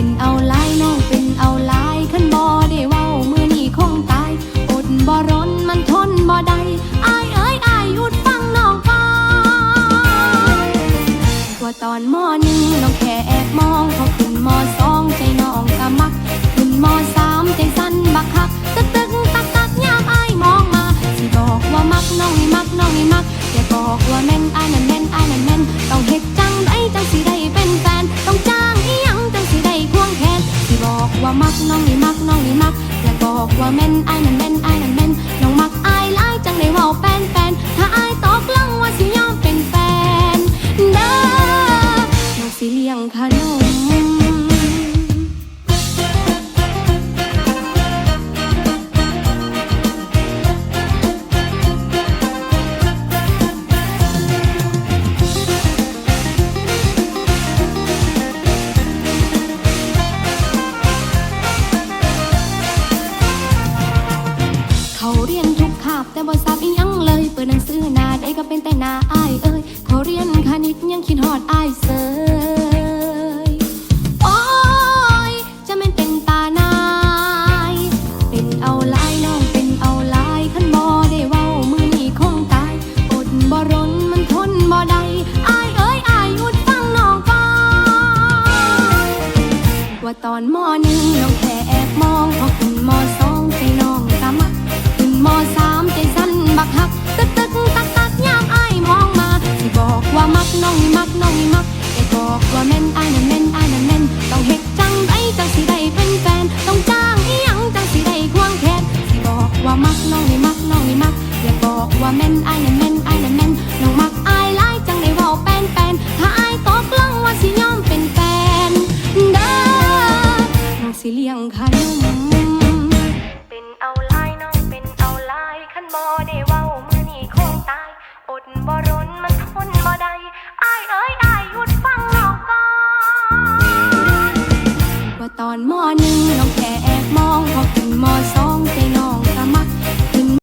เป็นเอาลายน้องเป็นเอาลายขันบ่ได้เว้ามือนี่คงตายอดบ่ร้นมันทนบ่ได้อายเอ้ยอายหยุดฟังน้องก่อนว่าตอนมอหนึ่งน้องแค่แอบมองพอขึ้นมอสองใจน้องกะมัก ว่ามักน้องนี่มักน้องนี่มักอย่าบอกว่าแม่นอายนั่นแม่นอายนั่นแม่นน้องมักอายหลายจังได้เว้าแฟนแฟนถ้าอายตกลงว่าสิยอมเป็นแฟนเด้อน้องสิเลี้ยงขนม คาบแต่บ่ทราบอีหยังเลย เปิดหนังสือหน้าได้ก็เป็นแต่หน้าอายเอ้ยขาเรียนคณิตยังคิดฮอดอายเสยโอ้ยจะแม่นเป็นตานาย เป็นเอาหลายน้องเป็นเอาหลายคันบ่ได้เว้ามือนี้คงตายอดบ่รนมันทนบ่ได้อายเอ้ยอายหยุดฟังน้องก่อนว่าตอนมอหนึ่ง นี่มักน้องนี่มักแต่บอกว่าแม่นอายนั่นแม่นอายนั่นแม่นต้องเฮ็ดจังไดจังสิได้เป็นแฟน ต้องจ้างอีหยังจังสิได้ควงแขนสิบอกว่ามักน้องนี่มักน้องนี่มักอย่าบอกว่าแม่นอายนั่นแม่นอายนั่นแม่นน้องมักอายหลายจังได้เว้าแป้นแป้นถ้าอายตกลงว่าสิยอมเป็นแฟนเด้อน้องสิเลี้ยงขนมเป็น